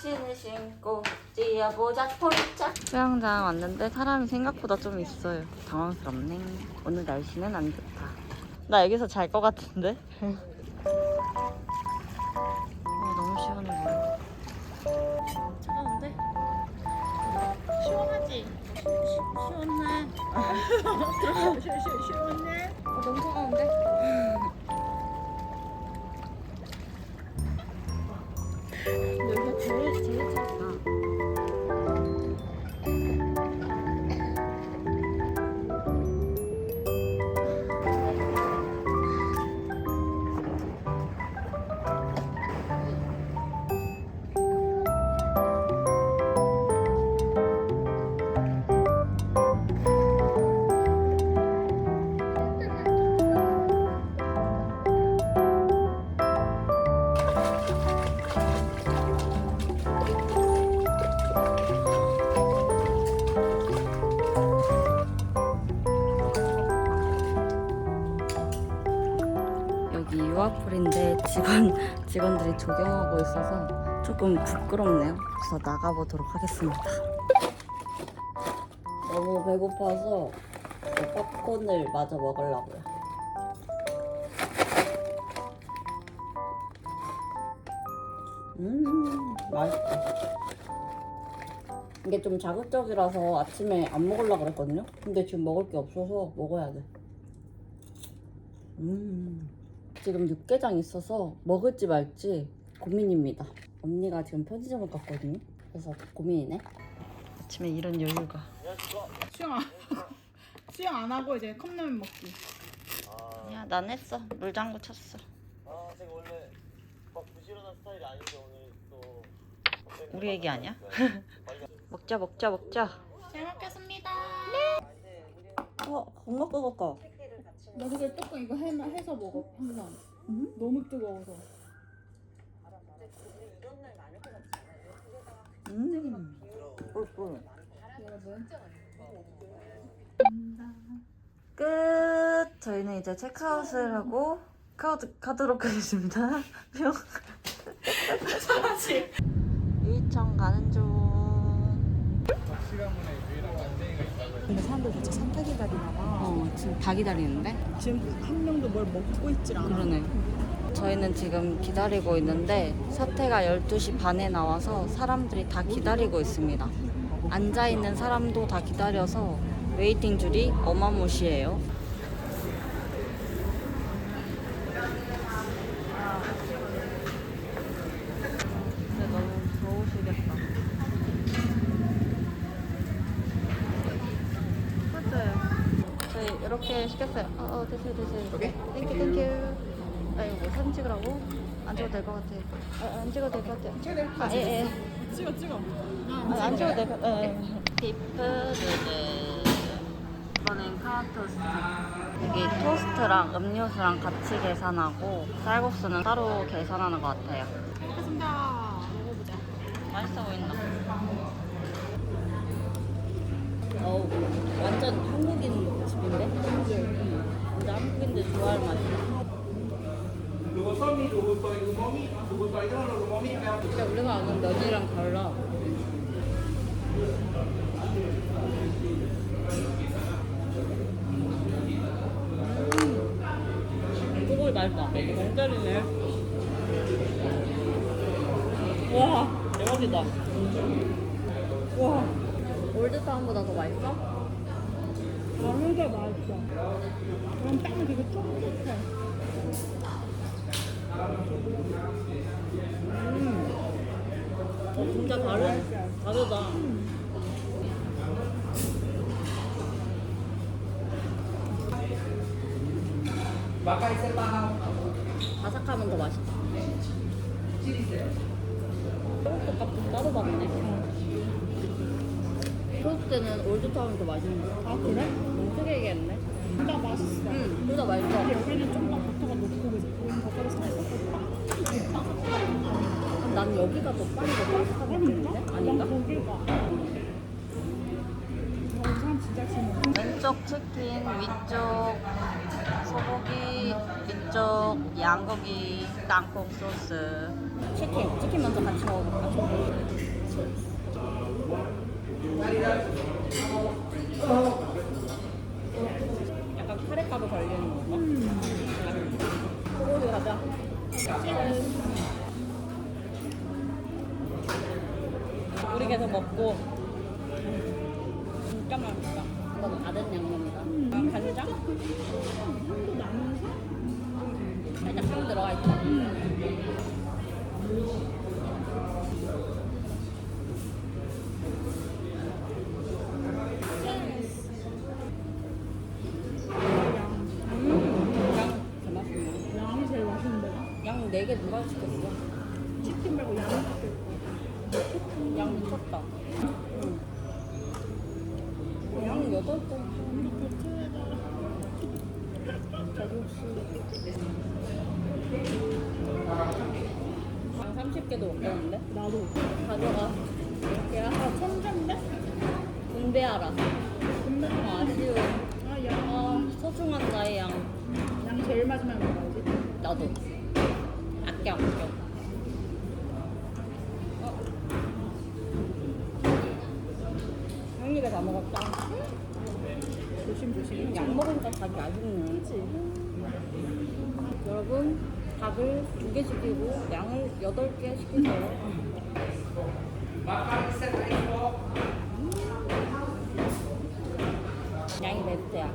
신을 신고 뛰어보자 폴짝 수영장 왔는데 사람이 생각보다 좀 있어요. 당황스럽네. 오늘 날씨는 안 좋다. 나 여기서 잘 것 같은데? 와 너무 시원해 차가운데? 시원하지? 시원해. 시원해? 어, 너무 차가운데? 여기가 제일 제일 차다. 조경하고 있어서 조금 부끄럽네요. 그래서 나가보도록 하겠습니다. 너무 배고파서 팝콘을 마저 먹으려고요. 음, 맛있다. 이게 좀 자극적이라서 아침에 안 먹으려고 그랬거든요. 근데 지금 먹을 게 없어서 먹어야 돼. 음. 지금 육개장 있어서 먹을지 말지 고민입니다. 언니가 지금 편의점을 갔거든요. 그래서 고민이네. 아침에 이런 여유가. 수영 안 수영 안 하고 이제 컵라면 먹기. 야, 난 했어. 물장구 쳤어. 아, 제가 원래 막 부지런한 스타일이 아닌데 오늘 또 우리 얘기 아니야? 먹자, 먹자, 먹자. 잘 먹겠습니다. 어, 건강 끄고 나 그걸 조금 이거 해, 해서 먹어 항상. 음? 너무 뜨거워서. 음. 꿀꿀. 여러분. 끝. 저희는 이제 체크아웃을 하고 카드 가도록 하겠습니다. 뿅. 유이청 가는 중. 근데 사람들 진짜 산타 기다리나 봐. 어, 지금 다 기다리는데? 지금 한 명도 뭘 먹고 있질 않아. 그러네. 저희는 지금 기다리고 있는데 사태가 12시 반에 나와서 사람들이 다 기다리고 있습니다. 앉아 있는 사람도 다 기다려서 웨이팅 줄이 어마무시해요. 근데 너무 더우시겠다. 맞아요. 저희 시켰어요. 어, 어 드세요, 드세요. 오케이. 땡큐, 땡큐. 아, 이거 뭐 사진 찍으라고? 안 찍어도 될 것 같아. 아, 안 찍어도 될 것 같아. 찍어야 될 아, 예, 예. 찍어 찍어. 아, 안 찍어도 될 것 같아. 예. 디프드드. 이번엔 카운토스트. 여기 토스트랑 음료수랑 같이 계산하고 쌀국수는 따로 계산하는 것 같아요. 먹겠습니다. 먹어보자. 맛있어 보인다. 어우, 완전 한국인 집인데? 진짜 한국인들 좋아할 맛이야. 진짜 우리가 아는 면이랑 달라. 음, 그걸 맛있다. 명절이네. 와, 대박이다. 와, 올드타운보다 더 맛있어? 다른 게 맛있어. 그럼 땅 되게 쫀득해. 음. 어, 진짜 다른, 다르다. 바삭하면 더 맛있다. 소스 값도 따로 받네. 때는 올드타운이 더 맛있는 거 같아. 아 그래? 너무 크게 얘기했네. 둘 다 맛있어. 응, 둘 다 맛있어. 여기는 좀만 버터가 높고 버터가 살짝 빡빡. 난 여기가 더 빨리 더 빠삭하게 느는데 아닌가? 왼쪽 치킨, 위쪽 소고기, 위쪽 양고기, 땅콩 소스. 치킨, 치킨 먼저 같이 먹어볼까? 음. 약간 카레가루 발리는 건가? 음. 오늘 가자. 우리 계속 먹고 진짜 맛있다. 이건 다른 양념이다. 음. 간장? 향도 나면서? 살짝 들어가 있다. 음. 양 4개 누가 시켰어? 치킨 말고 양이 시켰어. 양 미쳤다. 응. 양 8개. 양 30개도 먹겠는데? 나도. 가져가. 다 먹었다. 조심 조심. 양 먹으니까 닭이 아쉽네. 그치? 여러분, 닭을 두 개 시키고 양을 여덟 개 시키세요. 양이 베스트야.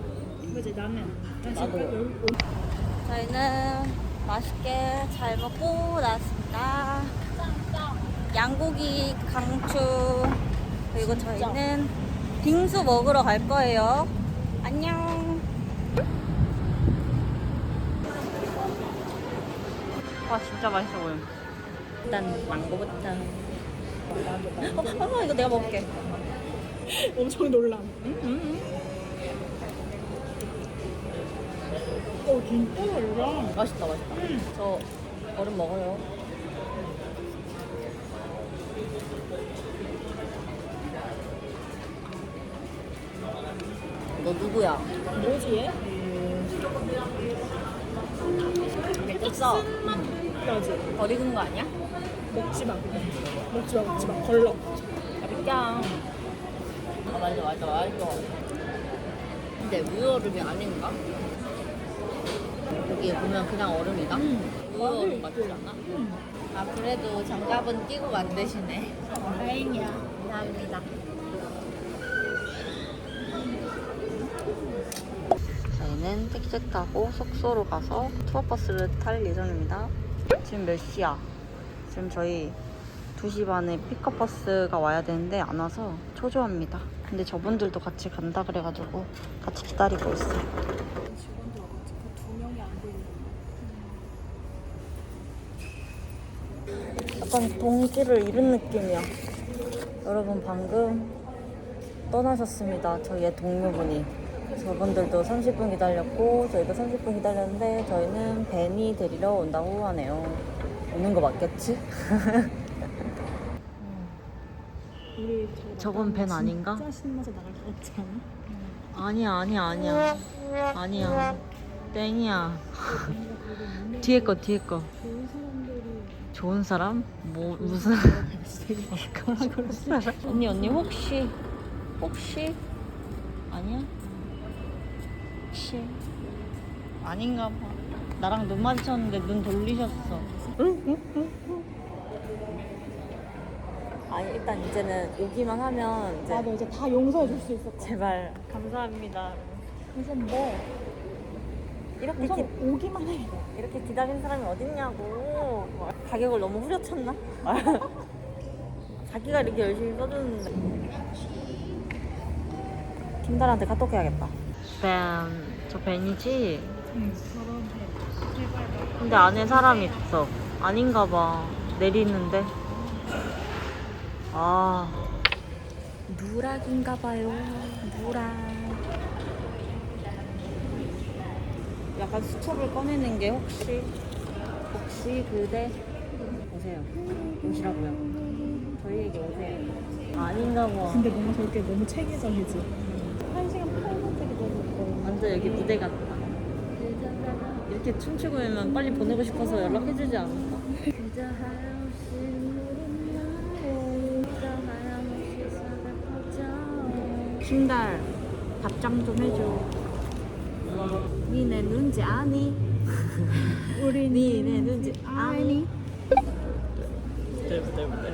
그치 나는. 난 나도. 저희는 맛있게 잘 먹고 나왔습니다. 양고기 강추. 그리고 저희는 빙수 먹으러 갈 거예요. 안녕. 와 진짜 맛있어 보여. 일단 망고부터. 어, 어, 이거 내가 먹을게. 엄청 놀람. 어 진짜 놀람. 맛있다, 맛있다. 저 얼음 먹어요. 누구야? 뭐지 얘? 있어. 나지. 버리는 거 아니야? 먹지 마. 먹지 마 먹지 마. 걸러. 맛있다. 아, 맞아, 맞아, 맛있어. 근데 우유 얼음이 아닌가? 여기 보면 그냥 얼음이다? 우유 얼음 맞지 않아? 아, 그래도 장갑은 끼고 만드시네. 다행이야. 감사합니다. 저희는 택시 타고 숙소로 가서 투어버스를 탈 예정입니다. 지금 몇 시야? 지금 저희 2시 반에 픽업버스가 와야 되는데 안 와서 초조합니다. 근데 저분들도 같이 간다 그래가지고 같이 기다리고 있어요. 직원들 와가지고 두 명이 안 보이는 약간 동기를 잃은 느낌이야. 여러분 방금 떠나셨습니다. 저희의 동료분이. 저분들도 30분 기다렸고 저희도 30분 기다렸는데 저희는 벤이 데리러 온다고 하네요. 오는 거 맞겠지? 우리 저건 벤 아닌가? 진짜 신나서 나갈 것 같지 않아? 아니야 아니야 아니야 아니야 땡이야 뒤에 거 뒤에 거 좋은 사람? 뭐 무슨? 언니 언니 혹시 혹시 아니야? 혹시 아닌가 봐. 나랑 눈 마주쳤는데 눈 돌리셨어. 아니 일단 이제는 오기만 하면 이제 나도 이제 다 용서해 줄 수 있을. 제발 감사합니다. 우선 뭐 이렇게 우선 기, 오기만 해. 이렇게 기다린 사람이 어딨냐고. 가격을 너무 후려쳤나? 자기가 이렇게 열심히 써주는데. 김달한테 카톡 해야겠다. 벤, 저 벤이지? 응. 근데 안에 사람 있어. 아닌가 봐. 내리는데. 아. 누락인가 봐요. 누락. 약간 수첩을 꺼내는 게 혹시 혹시 그대 오세요. 오시라고요. 저희에게 오세요. 아닌가 봐. 근데 뭔가 저렇게 너무 체계적이지. 한 시간 8분짜리 너무 완전 여기 무대 같다. 이렇게 춤추고 있으면 빨리 보내고 싶어서 연락해주지 않을까? 김달 답장 좀 해줘. 니네 눈지 아니? 우리 니네 눈지 아니? 아니. 부들 부들 부들.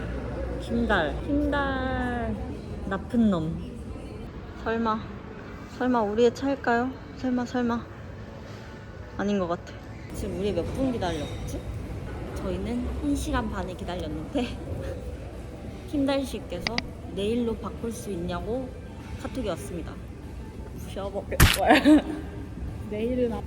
김달. 김달. 나쁜 놈. 설마. 설마 우리의 차일까요? 설마 설마. 아닌 것 같아. 지금 우리 몇 분 기다렸지? 저희는 1시간 반을 기다렸는데 김달 씨께서 내일로 바꿀 수 있냐고 카톡이 왔습니다. 부셔버릴 거야. 내일은 아-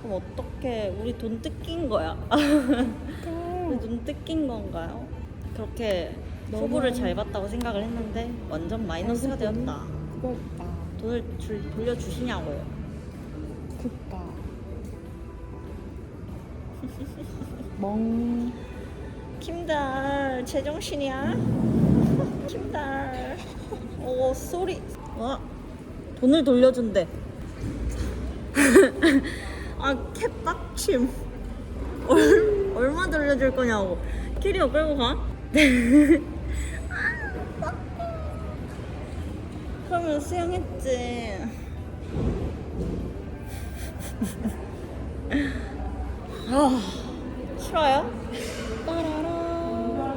그럼 어떻게 우리 돈 뜯긴 거야? 돈 뜯긴 건가요? 그렇게 너무- 소부를 잘 봤다고 생각을 했는데 완전 마이너스가 되었다. 그거였다. 돈을 줄, 돌려주시냐고요. 그니까. 멍. 김달 제정신이야? 김달 오 소리 와 돈을 돌려준대 아 캣빡침 얼, 얼마 돌려줄 거냐고 키리오 끌고 가? 그러면 수영했지 아 싫어요? 따라라.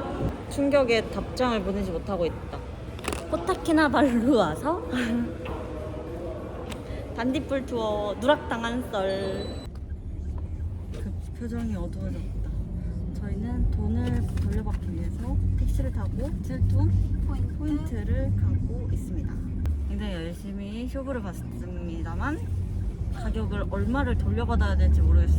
충격에 답장을 보내지 못하고 있다. 코타키나발루 와서 반딧불 투어 누락당한 썰. 그 표정이 어두워졌다. 저희는 돈을 돌려받기 위해서 택시를 타고 틸툰 포인트를 가고 있습니다. 굉장히 열심히 쇼부를 봤습니다만 가격을 얼마를 돌려받아야 될지 모르겠어.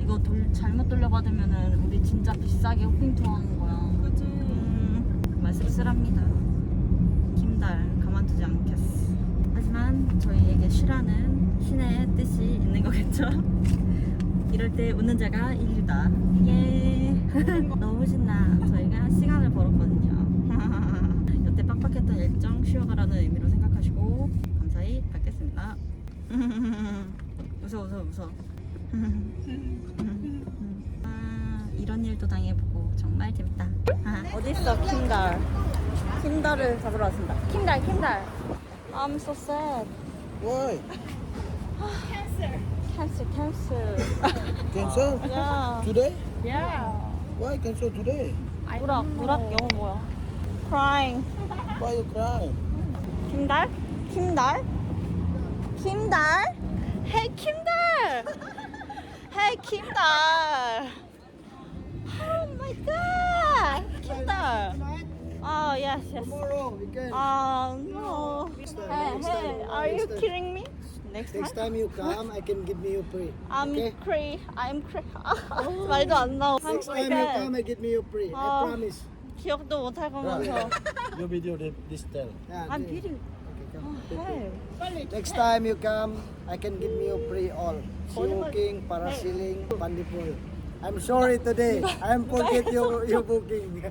이거 돌, 잘못 돌려받으면은 우리 진짜 비싸게 호핑 투어 하는 거야. 그지. 음, 정말 씁쓸합니다. 김달 가만두지 않겠어. 하지만 저희에게 쉬라는 신의 뜻이 있는 거겠죠? 이럴 때 웃는 자가 이기다. 예. 너무 신나. 저희가 시간을 벌었거든요. 여태 빡빡했던 일정 쉬어가라는 의미로 생각 하시고 감사히 받겠습니다. 웃어 웃어 웃어. 아, 이런 일도 당해보고 정말 재밌다. 아, 어딨어 킴달? 킴달을 잡으러 왔습니다. 킴달 킴달. I'm so sad. Why? Cancer cancer. Cancel? 야. Today? Yeah. Why cancel today? 누락 누락 영어 뭐야? Crying. Why you cry? 김달? 김달? 김달? Hey 김달! Hey 김달! Oh my god! 김달! Oh yes yes. Tomorrow we can. Oh no. time, Hey next hey, time, are you next time. kidding me? Next Next time? time you come, I can give me you free. I'm okay? cray. I'm cray. 말도 안 나와. Next time you come, I give me you free. I Oh. promise. 기억도 못할 거면서. Your video this tell. Yeah, I'm kidding. Oh, hey. Next time you come, I can give you free all. Smoking, parasailing, pandipul. I'm sorry today. I'm forget your your booking.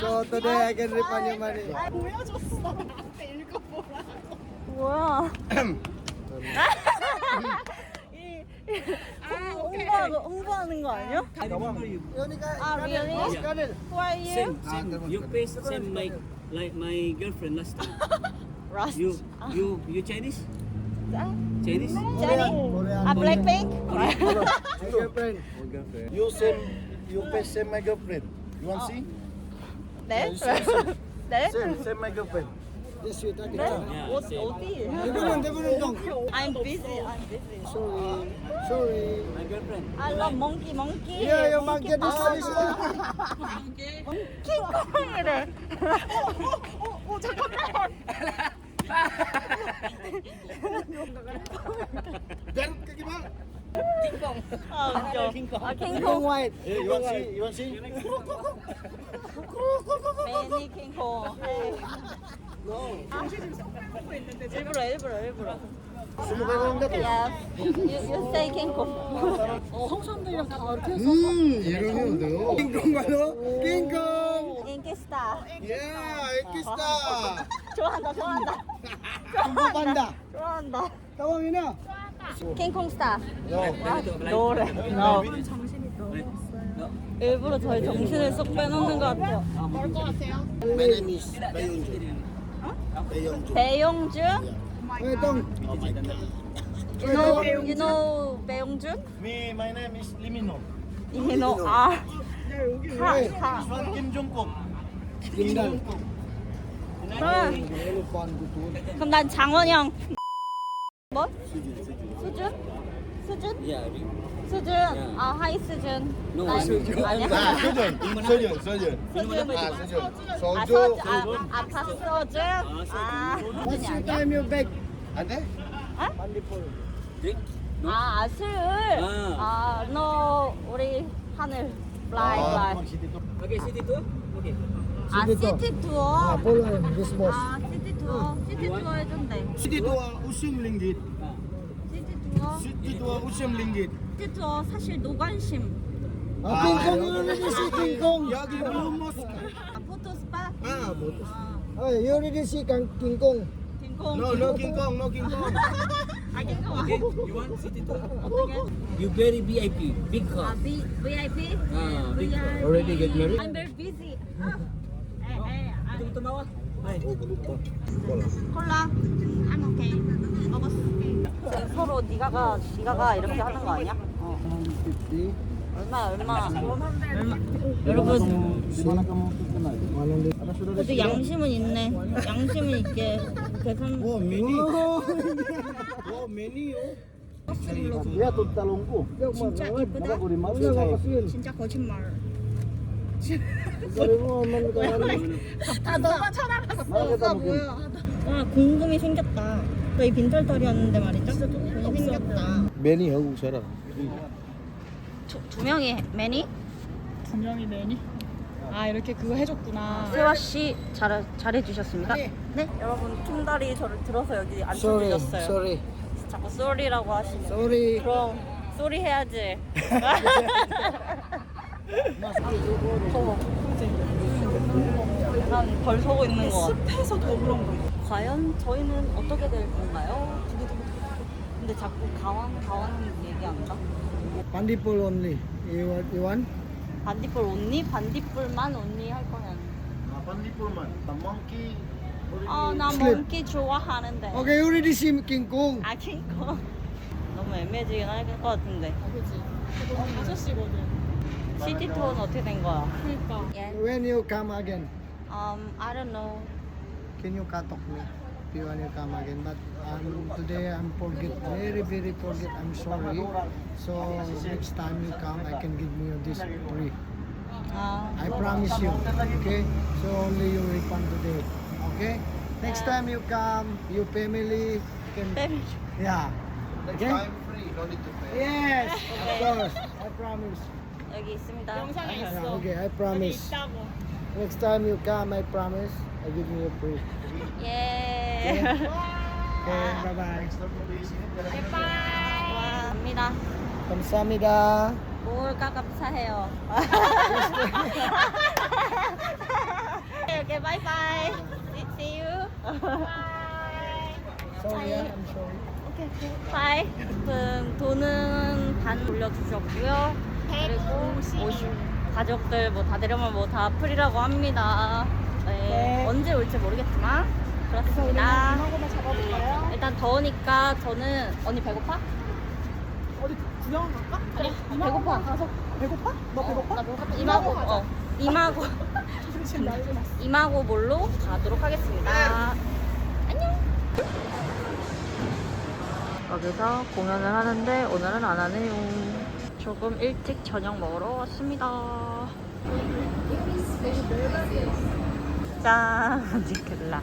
so today I can refund your money. 보여줬어. 나한테 읽어보라. 뭐야? 이- 이- 홍보하는, 홍보하는 거 아니야? Ah, really? Who are you? Same, same. You face same like like my girlfriend last time. Rust. You you you Chinese? Chinese? Jenny? Ah, Blackpink? My girlfriend. girlfriend. You same you face same my girlfriend. You want see? 네? 네? Same, same my girlfriend. Talking. 네? Yeah, 어, same. 어디? Debunan, debunan dong. I'm busy, I'm busy. Sorry, sorry. My girlfriend. I love monkey, monkey. Yeah, yung monkey this power. is. 킹콩이래. 어, 잠깐만. Kagima. 아, 웃겨. 아, King 킹콩. you want see? You want see? 매니 킹콩. 일부러, 일부러, 일부러. Sumukay ko yung gato. Yes. You, you say 킹콩. 한국 사람들이랑 다 이렇게 해서 Hmm, 이러면 King Kong ano? King Kong! 인기스타. Yeah, Ekista! 좋아한다, 좋아한다. 좋아한다. Tawagin na! 킹콩 스타. No. 노래. No. 정신이 너무 일부러 저희 정신을 쏙 빼놓는 것 같아요. 멀것 같아요. My name is Tong. Oh my God. You know, you know 배용준? Me, my name is. You know, 아. 하, 하. Elephant gitu. 그럼 난 장원영. 뭐? 수준? 수준? Yeah. big. 수준. 아 하이 수준. No, 아니, 수준. 아니야. Ah, sujud. Sujud, sujud. 수준. Ah, sujud. 아 Soju. 소주. 아 아파 소주. 아 수준이 your 아니야? time you beg? Ada? Pandipur. Drink? No? 아, 아 술. 아, 너 우리 하늘 아, fly. Okay, city tour? Okay. 아 시티 투어. Ah, this boss. 아 시티 투어. 시티 투어 해준대. Dua usum ringgit. 시티 투어. Siti dua usum ringgit. 시티 투어 사실 노관심. Ah, King Kong you already see King Kong. Yagi belum mas. 아 포토 스파. Ah, betul. 아 Oh, you already see Kang- King Kong. 킹콩. No, no King Kong, no King Kong. 아 킹콩. Okay, you want city tour? 어떻게? You very VIP, big 아 car. V VIP. Ah, big car. VIP. Already get married? I'm very busy. 에, 에, 아, Ito tumawa. Ay. 콜라. I'm okay. 먹었어. 서로 네가 가, 네가 가 이렇게 하는 거 아니야? 어. 50. 얼마 얼마? 여러분 그래도 양심은 있네. 양심은 있게 계산. Oh. Oh, oh. Ya tuh talungku. 진짜 이쁘다. 진짜 거짓말. 아 너가 쳐다봤어. Mana kita mungkin? 와 궁금이 생겼다. 저희 빈털털이었는데 말이죠. 궁이 생겼다. Benny aku sekarang. 두, 두 명이 매니? 두 명이 매니? 아 이렇게 그거 해줬구나. 세화 씨 잘, 잘해주셨습니다. 네. 여러분 킹달이 저를 들어서 여기 앉혀주셨어요. sorry, 자꾸 쏘리라고 하시네. sorry. 그럼 쏘리 해야지. 더워. 약간 벌 서고 있는 거 같아. 습해서 더 그런 거. 과연 저희는 어떻게 될 건가요? 근데 자꾸 가왕 가왕 얘기한다. Pandipul only. You want? You want? 반딧불 온니? 반딧불만 온니 할 거면. Pandipur man. The monkey. 아, 나 슬립. 몽키 좋아하는데. Okay, you already see King Kong. 아, 킹콩. 너무 애매해지긴 할 것 같은데. 아 그지. 저도 한 5시거든. 시티 투어는 어떻게 된 거야? 그러니까. 예. When you come again, Um, I don't know. can you cut off me? If you want to come again, but um, today I'm forget, very very forget. I'm sorry. So next time you come, I can give you this free. 아, I promise you. Okay? So only you refund today. Okay? Next time you come, your family can. 빼면 Yeah. Next Okay? time free. No need to pay. Yes, of course. I promise. 여기 있습니다. 영상에 Yeah, 있어. okay, I 여기 promise. 있다고. Next time you come, I promise, I give you free. 예. Okay, bye bye. 와, 갑니다. 감사합니다. 뭘까 감사해요. 오케이, 바이바이. See- See you. Sorry, ah, I'm sorry. 바이. 그 돈은 반 올려주셨고요. 그리고 오시 가족들 뭐다 데려면 뭐다 프리라고 합니다. 네. 언제 올지 모르겠지만 그렇습니다. 잡아볼까요? 일단 더우니까 저는 언니 배고파? 어디 구경 갈까? 그래. 배고파. 가서 배고파? 너 배고파? 나 배고파. 이마고 어 이마고 지금 난리 났어. 이마고 몰로 가도록 하겠습니다. 안녕. 여기서 공연을 하는데 오늘은 안 하네요. 조금 일찍 저녁 먹으러 왔습니다. 짠, 지클라.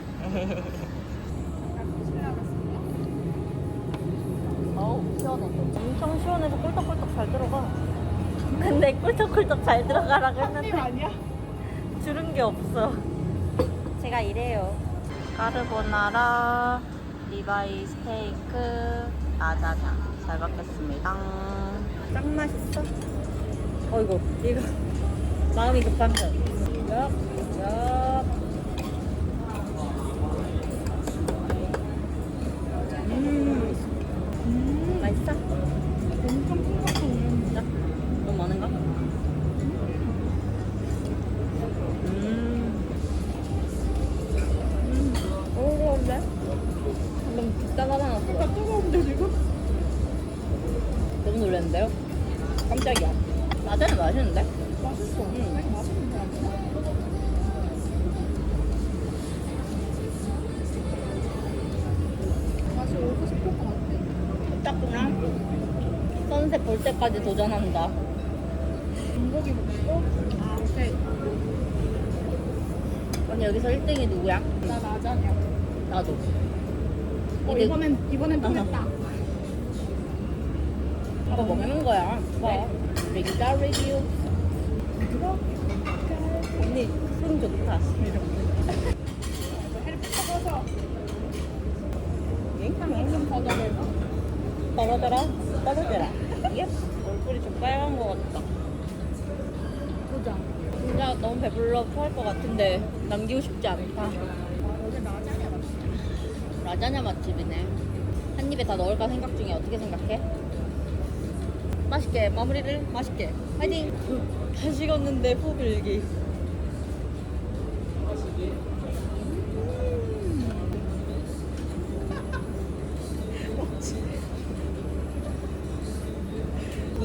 어우, 시원해. 엄청 시원해서 꿀떡꿀떡 잘 들어가. 근데 꿀떡꿀떡 잘 들어가라고 했는데? 줄은 게 없어. 제가 이래요. 까르보나라, 리바이 스테이크, 나자자. 잘 먹겠습니다. 짱 맛있어. 어이구, 이거 마음이 급한 거. 엽, 엽. 음, 음, 컨셉 볼 때까지 도전한다. 군고기 먹고 아 오케이 언니 여기서 1등이 누구야? 나 라자냐 나도. 어 이게- 이번엔 이번엔 또 어. 됐다 이거 먹는 거야. 봐. 레기다 레디오. 언니 손 좋다. 헬프 쳐서 맹탕해. 좀 걷어내봐 떨어져라. 떨어져라. 예. 얼굴이 좀 빨간 거 같다. 보자 진짜 너무 배불러 토할 것 같은데 남기고 싶지 않다. 여기 라자냐 맛집이네. 한 입에 다 넣을까 생각 중에 어떻게 생각해? 맛있게 마무리를 맛있게 화이팅! 다 식었는데 포빌기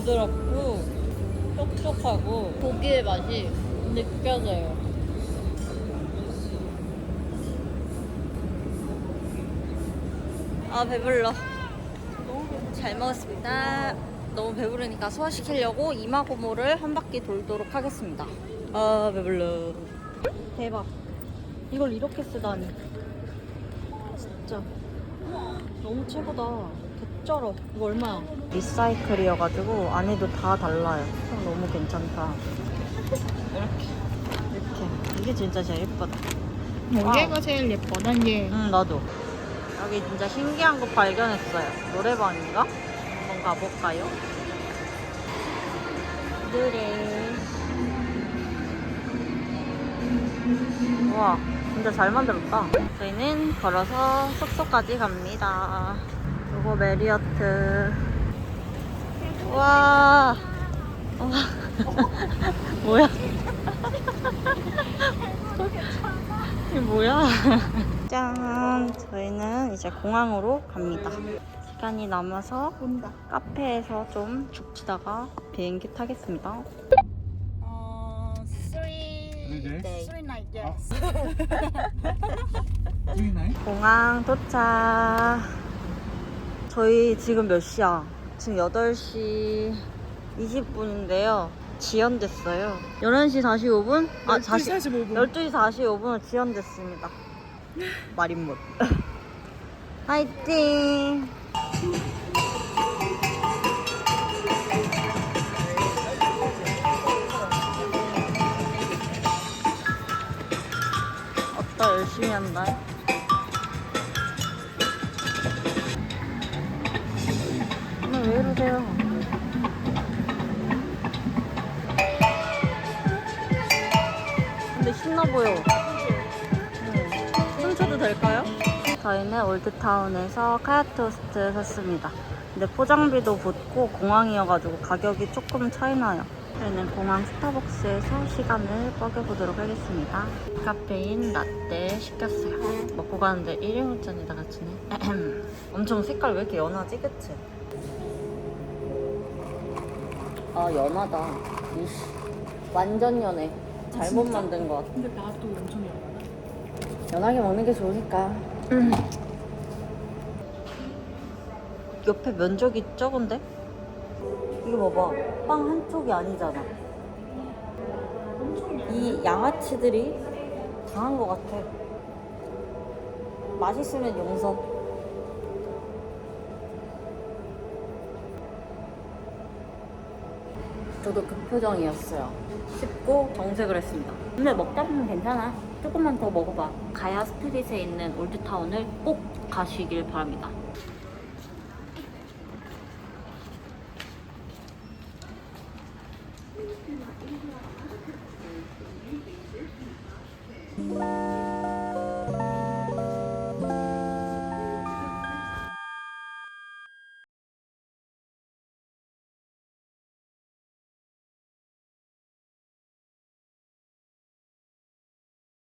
부드럽고 촉촉하고 고기의 맛이 느껴져요. 아 배불러. 잘 먹었습니다. 너무 배부르니까 소화시키려고 이마고모를 한 바퀴 돌도록 하겠습니다. 아 배불러. 대박. 이걸 이렇게 쓰다니. 진짜 너무 최고다. 개쩔어. 이거 얼마야? 리사이클이어가지고 안에도 다 달라요. 어, 너무 괜찮다. 이렇게 이렇게 이게 진짜 제일 예쁘다. 얘가 제일 예뻐 난 얘. 응 나도 여기 진짜 신기한 곳 발견했어요 노래방인가? 한번 가볼까요? 노래 우와 진짜 잘 만들었다 저희는 걸어서 숙소까지 갑니다 요거 메리어트 와 와. 뭐야 이게 뭐야? 짠! 저희는 이제 공항으로 갑니다. 시간이 남아서 온다 카페에서 좀 죽치다가 비행기 타겠습니다. 어, Three days? Three night yes? 공항 도착. 저희 지금 몇 시야? 지금 8시 20분인데요. 지연됐어요. 11시 45분? 아, 40, 45분 12시 45분으로 지연됐습니다. 말인 못. 화이팅! 어따 열심히 한다. 왜 이러세요? 근데 신나 보여. 응. 춤춰도 될까요? 저희는 올드타운에서 카야토스트 샀습니다. 근데 포장비도 붙고 공항이어가지고 가격이 조금 차이나요. 저희는 공항 스타벅스에서 시간을 뻐겨보도록 하겠습니다. 카페인 라떼 시켰어요. 먹고 가는데 1인분짜리다가 치네. 엄청 색깔 왜 이렇게 연하지? 그치? 아 연하다. 이씨. 완전 연해. 잘못 진짜? 만든 것 같아. 근데 나도 엄청 열받아 연하게 먹는 게 좋으니까. 옆에 면적이 적은데? 이거 봐봐. 빵 한쪽이 아니잖아. 이 양아치들이 당한 것 같아. 맛있으면 용서. 저도 그 표정이었어요. 씹고 정색을 했습니다. 근데 먹다 보면 괜찮아. 조금만 더 먹어봐. 가야 스트릿에 있는 올드타운을 꼭 가시길 바랍니다.